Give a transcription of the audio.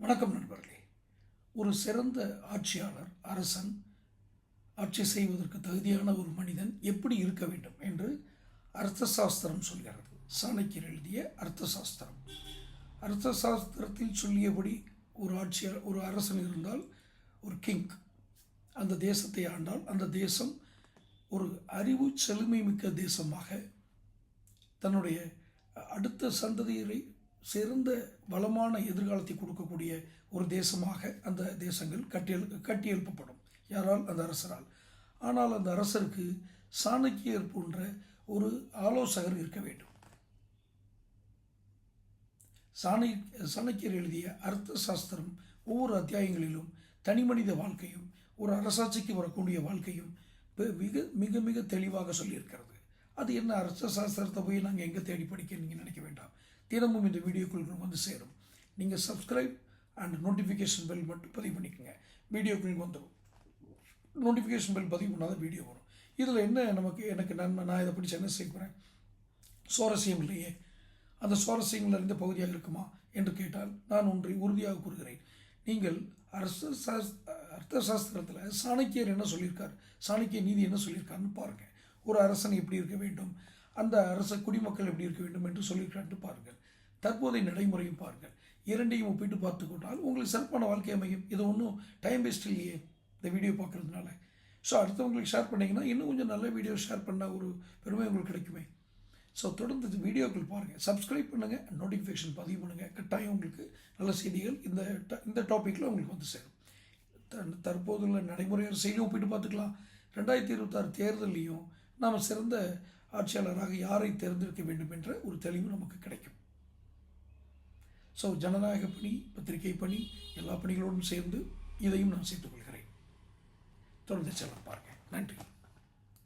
வணக்கம் நண்பர்களே. ஒரு சிறந்த ஆட்சியாளர் அரசன் ஆட்சி செய்வதற்கு தகுதியான ஒரு மனிதன் எப்படி இருக்க வேண்டும் என்று அர்த்த சாஸ்திரம் சொல்கிறது. சாணக்கியர் எழுதிய அர்த்த சாஸ்திரம் அர்த்த சாஸ்திரத்தில் சொல்லியபடி ஒரு ஆட்சியாளர் ஒரு அரசன் இருந்தால் ஒரு கிங் அந்த தேசத்தை ஆண்டால் அந்த தேசம் ஒரு அறிவு செழுமை மிக்க தேசமாக தன்னுடைய அடுத்த சந்ததியரை சிறந்த வளமான எதிர்காலத்தை கொடுக்கக்கூடிய ஒரு தேசமாக அந்த தேசங்கள் கட்டியெழு கட்டியெழுப்பப்படும். யாரால்? அந்த அரசரால். ஆனால் அந்த அரசருக்கு சாணக்கியர் போன்ற ஒரு ஆலோசகர் இருக்க வேண்டும். சாணி சாணக்கியர் எழுதிய அர்த்த சாஸ்திரம் ஒவ்வொரு அத்தியாயங்களிலும் தனிமனித வாழ்க்கையும் ஒரு அரசாட்சிக்கு வரக்கூடிய வாழ்க்கையும் மிக மிக மிக தெளிவாக சொல்லியிருக்கிறது. அது என்ன? அரச சாஸ்திரத்தை போய் நாங்கள் எங்கே தேடி படிக்க நீங்கள் நினைக்க வேண்டாம். தினமும் இந்த வீடியோக்கள் வந்து சேரும். நீங்கள் சப்ஸ்கிரைப் அண்ட் நோட்டிஃபிகேஷன் பெல் மட்டும் பதிவு பண்ணிக்கோங்க. வீடியோக்கள் வந்துடும் நோட்டிஃபிகேஷன் பெல் பதிவு பண்ணாத வீடியோ வரும். இதில் என்ன நமக்கு எனக்கு நன்மை நான் இதை படித்து என்ன செய்கிறேன் சுவாரஸ்யம் இல்லையே. அந்த சுவாரஸ்யங்கள் அறிந்த பகுதியாக இருக்குமா என்று கேட்டால் நான் ஒன்றை உறுதியாக கூறுகிறேன். நீங்கள் அரச அர்த்த சாஸ்திரத்தில் சாணக்கியர் என்ன சொல்லியிருக்கார்? சாணக்கிய நீதி என்ன சொல்லியிருக்காருன்னு பாருங்கள் ஒரு அரசன் எப்படி இருக்க வேண்டும்? அந்த அரச குடிமக்கள் எப்படி இருக்க வேண்டும் என்று சொல்லியிருக்காருன்னு பாருங்கள். தற்போதைய நடைமுறையும் பாருங்கள். இரண்டையும் ஒப்பிட்டு பார்த்து கொண்டால் உங்களுக்கு சிறப்பான வாழ்க்கை அமையும். இது ஒன்றும் டைம் வேஸ்ட் இல்லையே இந்த வீடியோ பார்க்குறதுனால. ஸோ அடுத்தவங்களுக்கு ஷேர் பண்ணிங்கன்னா இன்னும் கொஞ்சம் நல்ல வீடியோ ஷேர் பண்ணால் ஒரு பெருமை உங்களுக்கு கிடைக்குமே. ஸோ தொடர்ந்து வீடியோக்கள் பாருங்கள் சப்ஸ்கிரைப் பண்ணுங்கள் நோட்டிஃபிகேஷன் பதிவு பண்ணுங்கள் கட்டாயம் உங்களுக்கு நல்ல செய்திகள் இந்த ட- இந்த டாப்பிக்கில் உங்களுக்கு வந்து சேரும். த- தற்போதுள்ள நடைமுறை அரசியலையும் ஒப்பிட்டு பார்த்துக்கலாம். ரெண்டாயிரத்தி இருபத்தாறு தேர்தலையும் நாம் சிறந்த ஆட்சியாளராக யாரை தேர்ந்தெடுக்க வேண்டும் என்ற ஒரு தெளிவு நமக்கு கிடைக்கும். ஸோ ஜனநாயக பணி பத்திரிகை பணி எல்லா பணிகளோடும் சேர்ந்து இதையும் நான் செய்து கொள்கிறேன். தொடர்ந்து செல்ல பாருங்கள். நன்றி.